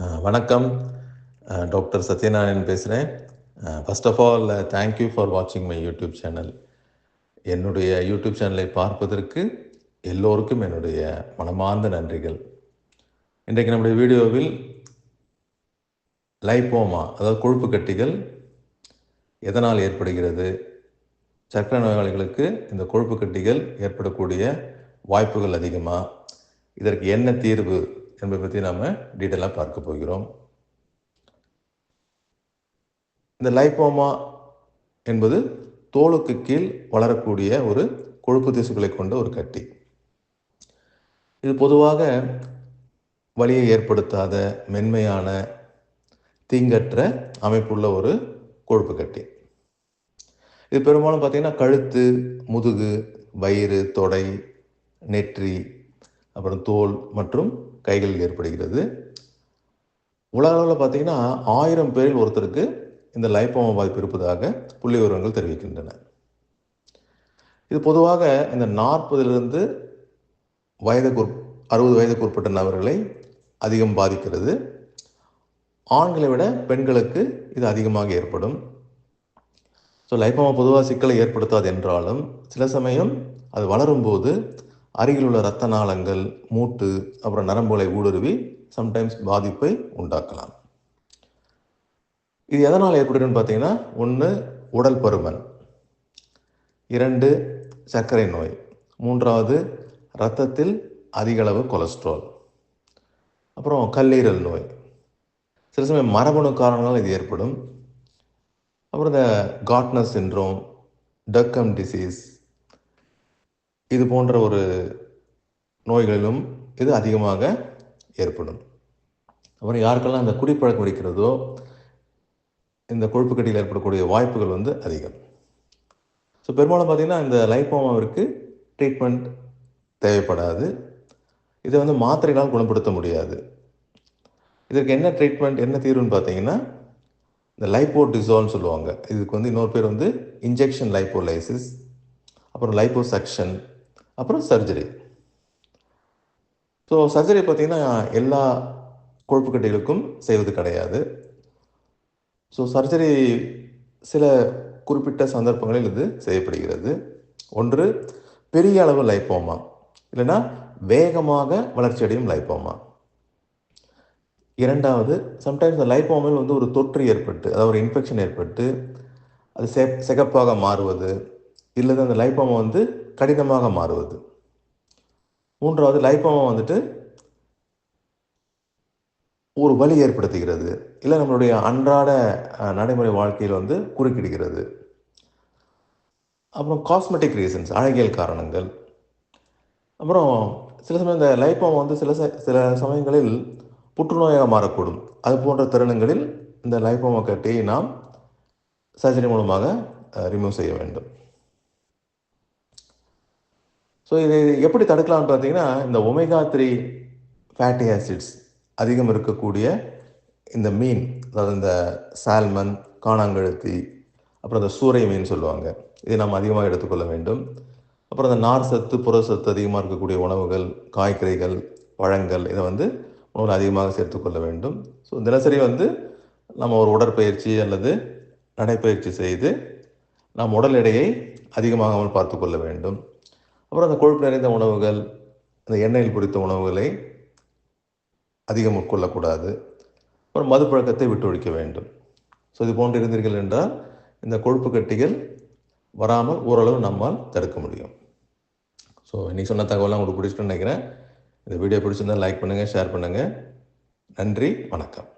வணக்கம். டாக்டர் சத்யநாராயணன் பேசுகிறேன் first of all thank you for வாட்சிங் மை யூடியூப் சேனல் என்னுடைய யூடியூப் சேனலை பார்ப்பதற்கு எல்லோருக்கும் என்னுடைய மனமார்ந்த நன்றிகள். இன்றைக்கு நம்முடைய வீடியோவில் லைப்போமா அதாவது கொழுப்பு கட்டிகள் எதனால் ஏற்படுகிறது? சர்க்கரை நோயாளிகளுக்கு இந்த கொழுப்பு கட்டிகள் ஏற்படக்கூடிய வாய்ப்புகள் அதிகமாக இதற்கு என்ன தீர்வு? என்பதை பற்றி நாம் டீட்டெயிலாக பார்க்க போகிறோம். இந்த லைப்போமா என்பது தோலுக்கு கீழ் வளரக்கூடிய ஒரு கொழுப்பு திசுக்களை கொண்ட ஒரு கட்டி. இது பொதுவாக வலியை ஏற்படுத்தாத மென்மையான தீங்கற்ற அமைப்புள்ள ஒரு கொழுப்பு கட்டி. இது பெரும்பாலும் பார்த்தீங்கன்னா கழுத்து முதுகு வயிறு தொடை நெற்றி அப்புறம் தோல் மற்றும் கைகளில் ஏற்படுகிறது. உலக அளவில் பார்த்தீங்கன்னா ஆயிரம் பேரில் ஒருத்தருக்கு இந்த லைப்போமா பாதிப்பு இருப்பதாக புள்ளி விவரங்கள் தெரிவிக்கின்றன. இது பொதுவாக இந்த நாற்பதிலிருந்து வயதுக்கு அறுபது வயதுக்கு உட்பட்ட நபர்களை அதிகம் பாதிக்கிறது. ஆண்களை விட பெண்களுக்கு இது அதிகமாக ஏற்படும். ஸோ லைப்போமா பொதுவாக சிக்கலை ஏற்படுத்தாது என்றாலும் சில சமயம் அது வளரும்போது அருகில் உள்ள இரத்த நாளங்கள் மூட்டு அப்புறம் நரம்புகளை ஊடுருவி சம்டைம்ஸ் பாதிப்பை உண்டாக்கலாம். இது எதனால் ஏற்படுதுன்னு பார்த்தீங்கன்னா ஒன்று உடல் பருமன். இரண்டு சர்க்கரை நோய். மூன்றாவது இரத்தத்தில் அதிகளவு கொலஸ்ட்ரால். அப்புறம் கல்லீரல் நோய். சில சமயம் மரபணு காரணங்களால் இது ஏற்படும். அப்புறம் இந்த காட்னஸ் சின்ரோம் டக்கம் டிசீஸ் இது போன்ற ஒரு நோய்களிலும் இது அதிகமாக ஏற்படும். அப்புறம் யாருக்கெல்லாம் இந்த குடிப்பழக்கம் இருக்கிறதோ இந்த கொழுப்பு கட்டியில் ஏற்படக்கூடிய வாய்ப்புகள் வந்து அதிகம். ஸோ பெரும்பாலும் பார்த்தீங்கன்னா இந்த லைப்போமாவிற்கு ட்ரீட்மெண்ட் தேவைப்படாது. இதை வந்து மாத்திரைகளால் குணப்படுத்த முடியாது. இதற்கு என்ன ட்ரீட்மெண்ட் என்ன தீர்வுன்னு பார்த்தீங்கன்னா இந்த லைப்போடிசால்னு சொல்லுவாங்க. இதுக்கு வந்து இன்னொரு பேர் வந்து இன்ஜெக்ஷன் லைப்போலைசிஸ் அப்புறம் லைப்போசக்ஷன் அப்புறம் சர்ஜரி ஸோ சர்ஜரி பார்த்திங்கன்னா எல்லா கொழுப்புக்கட்டைகளுக்கும் செய்வது கிடையாது. ஸோ சர்ஜரி சில குறிப்பிட்ட சந்தர்ப்பங்களில் இது செய்யப்படுகிறது. ஒன்று பெரிய அளவு லைப்போமா இல்லைன்னா வேகமாக வளர்ச்சியடையும் லைப்போமா இரண்டாவது சம்டைம்ஸ் அந்த லைப்போமில் வந்து ஒரு தொற்று ஏற்பட்டு அதாவது ஒரு இன்ஃபெக்ஷன் ஏற்பட்டு அது செ செகப்பாக மாறுவது இல்லது அந்த லைப்போமா வந்து கடினமாக மாறுவது. மூன்றாவது லைப்போமா வந்துட்டு ஒரு வலி ஏற்படுத்துகிறது. இல்லை நம்மளுடைய அன்றாட நடைமுறை வாழ்க்கையில் வந்து குறுக்கிடுகிறது. அப்புறம் காஸ்மெட்டிக் ரீசன்ஸ் அழகியல் காரணங்கள். அப்புறம் சில சமயம் இந்த லைப்போமா வந்து சில சில சமயங்களில் புற்றுநோயாக மாறக்கூடும். அது போன்ற தருணங்களில் இந்த லைப்போமா கட்டியை நாம் சர்ஜரி மூலமாக ரிமூவ் செய்ய வேண்டும். ஸோ இது எப்படி தடுக்கலாம்னு பார்த்தீங்கன்னா இந்த ஒமேகா த்ரீ ஃபேட்டி ஆசிட்ஸ் அதிகம் இருக்கக்கூடிய இந்த மீன் அதாவது இந்த சால்மன் காணாங்கழுத்தி அப்புறம் இந்த சூறை மீன் சொல்லுவாங்க. இதை நாம் அதிகமாக எடுத்துக்கொள்ள வேண்டும். அப்புறம் இந்த நார் சத்து புற சத்து அதிகமாக இருக்கக்கூடிய உணவுகள் காய்கறிகள் பழங்கள் இதை வந்து உணவில் அதிகமாக சேர்த்துக்கொள்ள வேண்டும். ஸோ தினசரி வந்து நம்ம ஒரு உடற்பயிற்சி அல்லது நடைப்பயிற்சி செய்து நம் உடல் எடையை அதிகமாகாமல் பார்த்து கொள்ள வேண்டும். அப்புறம் அந்த கொழுப்பு நிறைந்த உணவுகள் அந்த எண்ணெயில் பொரித்த உணவுகளை அதிகம் உட்கொள்ளக்கூடாது. அப்புறம் மது பழக்கத்தை விட்டொழிக்க வேண்டும். ஸோ இது போன்று இருந்தீர்கள் என்றால் இந்த கொழுப்பு கட்டிகள் வராமல் ஓரளவு நம்மால் தடுக்க முடியும். ஸோ இன்றைக்கி சொன்ன தகவலாம் உங்களுக்கு பிடிச்சிட்டு நினைக்கிறேன். இந்த வீடியோ பிடிச்சிருந்தால் லைக் பண்ணுங்கள் ஷேர் பண்ணுங்கள் நன்றி வணக்கம்.